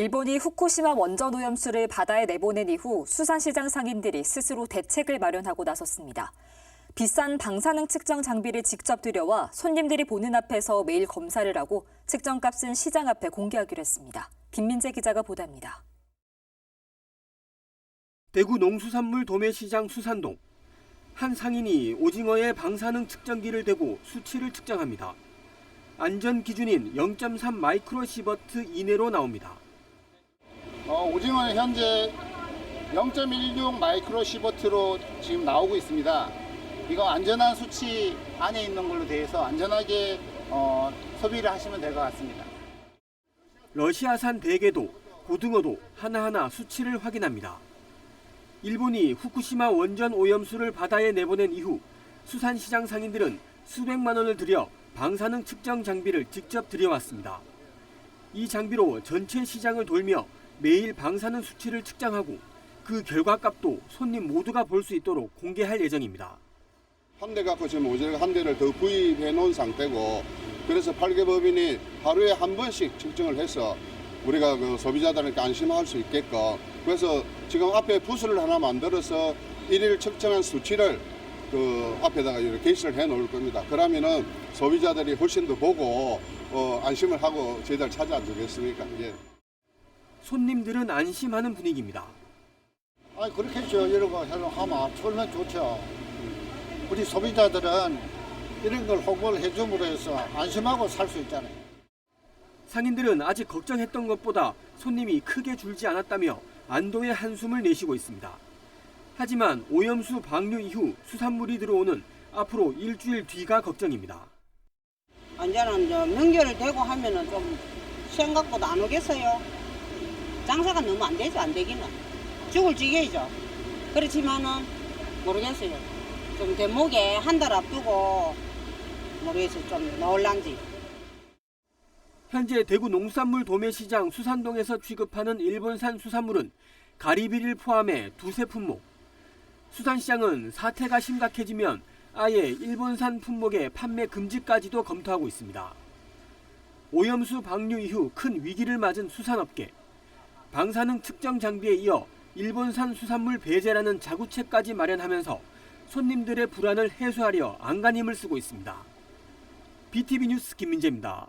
일본이 후쿠시마 원전 오염수를 바다에 내보낸 이후 수산시장 상인들이 스스로 대책을 마련하고 나섰습니다. 비싼 방사능 측정 장비를 직접 들여와 손님들이 보는 앞에서 매일 검사를 하고 측정값은 시장 앞에 공개하기로 했습니다. 김민재 기자가 보도합니다. 대구 농수산물 도매시장 수산동. 한 상인이 오징어에 방사능 측정기를 대고 수치를 측정합니다. 안전 기준인 0.3 마이크로 시버트 이내로 나옵니다. 어, 오징어는 현재 0.16 마이크로 시버트로 지금 나오고 있습니다. 이거 안전한 수치 안에 있는 걸로 돼서 안전하게 어, 소비를 하시면 될 것 같습니다. 러시아산 대게도 고등어도 하나하나 수치를 확인합니다. 일본이 후쿠시마 원전 오염수를 바다에 내보낸 이후 수산시장 상인들은 수백만 원을 들여 방사능 측정 장비를 직접 들여왔습니다. 이 장비로 전체 시장을 돌며 매일 방사능 수치를 측정하고 그 결과값도 손님 모두가 볼 수 있도록 공개할 예정입니다. 한 대 갖고 지금 오징어 한 대를 더 구입해 놓은 상태고 그래서 팔계법인이 하루에 한 번씩 측정을 해서 우리가 그 소비자들에게 안심할 수 있게끔 그래서 지금 앞에 부스를 하나 만들어서 일일 측정한 수치를 그 앞에다가 이렇게 게시를 해 놓을 겁니다. 그러면은 소비자들이 훨씬 더 보고 어, 안심을 하고 저희들 찾아주겠습니까? 예. 손님들은 안심하는 분위기입니다. 아니 그렇게 저 이런 거 하면 철면 좋죠. 우리 소비자들은 이런 걸 홍보를 해줌으로 해서 안심하고 살 수 있잖아요. 상인들은 아직 걱정했던 것보다 손님이 크게 줄지 않았다며 안도의 한숨을 내쉬고 있습니다. 하지만 오염수 방류 이후 수산물이 들어오는 앞으로 일주일 뒤가 걱정입니다. 완전한 저 명절을 대고 하면은 좀 생각보다 안 오겠어요. 장사가 너무 안 되죠, 안 되기는. 죽을 지게이죠. 그렇지만은 모르겠어요. 좀 대목에 한 달 앞두고 모르겠어요. 좀 나올란지. 현재 대구 농산물 도매시장 수산동에서 취급하는 일본산 수산물은 가리비를 포함해 두세 품목. 수산시장은 사태가 심각해지면 아예 일본산 품목의 판매 금지까지도 검토하고 있습니다. 오염수 방류 이후 큰 위기를 맞은 수산업계. 방사능 측정 장비에 이어 일본산 수산물 배제라는 자구책까지 마련하면서 손님들의 불안을 해소하려 안간힘을 쓰고 있습니다. BTV 뉴스 김민재입니다.